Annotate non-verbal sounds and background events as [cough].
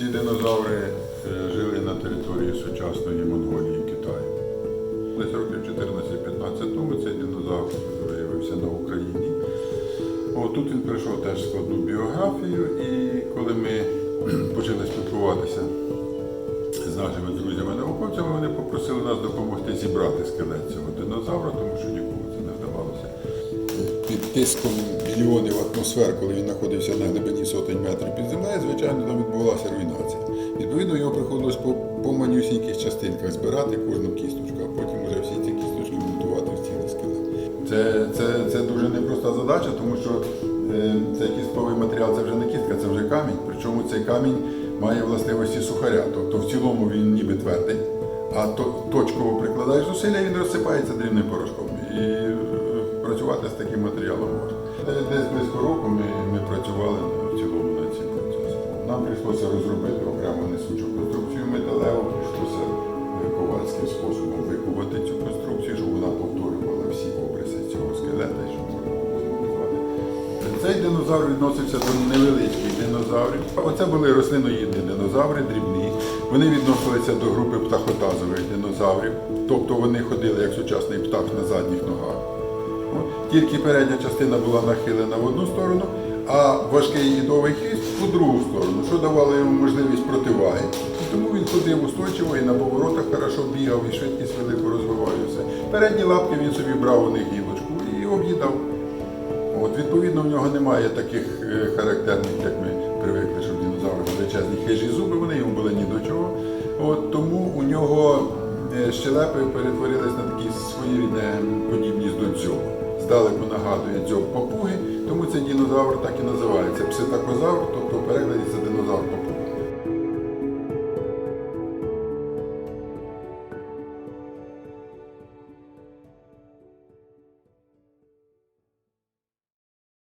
Ці динозаври е, жили на території сучасної Монголії Китаю. Десь років 14-15 тому цей динозавр виявився на Україні. От тут він пройшов теж складну біографію, і коли ми [clears throat] почали спілкуватися з нашими друзями-науковцями, вони попросили нас допомогти зібрати скелет цього динозавра, тому що нікому це не вдавалося. Під тиском мільйонів атмосфер, коли він знаходився на глибині сотень метрів під землею, звичайно, там відбувалася руйнація. Відповідно, його приходилось по, по манюсіньких частинках збирати кожну кісточку, а потім вже всі ці кісточки монтувати в цілий скелет. Це, це, це дуже непроста задача, тому що е, цей кістковий матеріал це вже не кістка, це вже камінь. Причому цей камінь має властивості сухаря. Тобто в цілому він ніби твердий, а то, точково прикладаєш зусилля, він розсипається дрібним порошком. І е, працювати з таким матеріалом можна. Десь, близько року ми, ми працювали в цілому над цим процесом. Нам прийшлося розробити окремо несучу конструкцію металеву, прийшлося е, ковальським способом викувати цю конструкцію, щоб вона повторювала всі обриси цього скелета, щоб можна було змонтувати. Цей динозавр відносився до невеличких динозаврів. Оце були рослиноїдні динозаври, дрібні. Вони відносилися до групи птахотазових динозаврів, тобто вони ходили як сучасний птах на задніх ногах. Тільки передня частина була нахилена в одну сторону, а важкий їдовий хвіст у другу сторону, що давало йому можливість противаги. Тому він ходив устойчиво і на поворотах хорошо бігав, і швидкість велику розвивав і. Передні лапки він собі брав у них гілочку і об'їдав. От, відповідно, в нього немає таких е, характерних, як ми привикли, що в динозаврів величезні хижі зуби, вони йому були ні до чого. От, тому у нього е, щелепи перетворились на такі своєрідне подібність до дзьобу. Здалеку нагадує дзьоб папуги, тому цей динозавр так і називається пситакозавр, тобто в перекладі це динозавр папуги.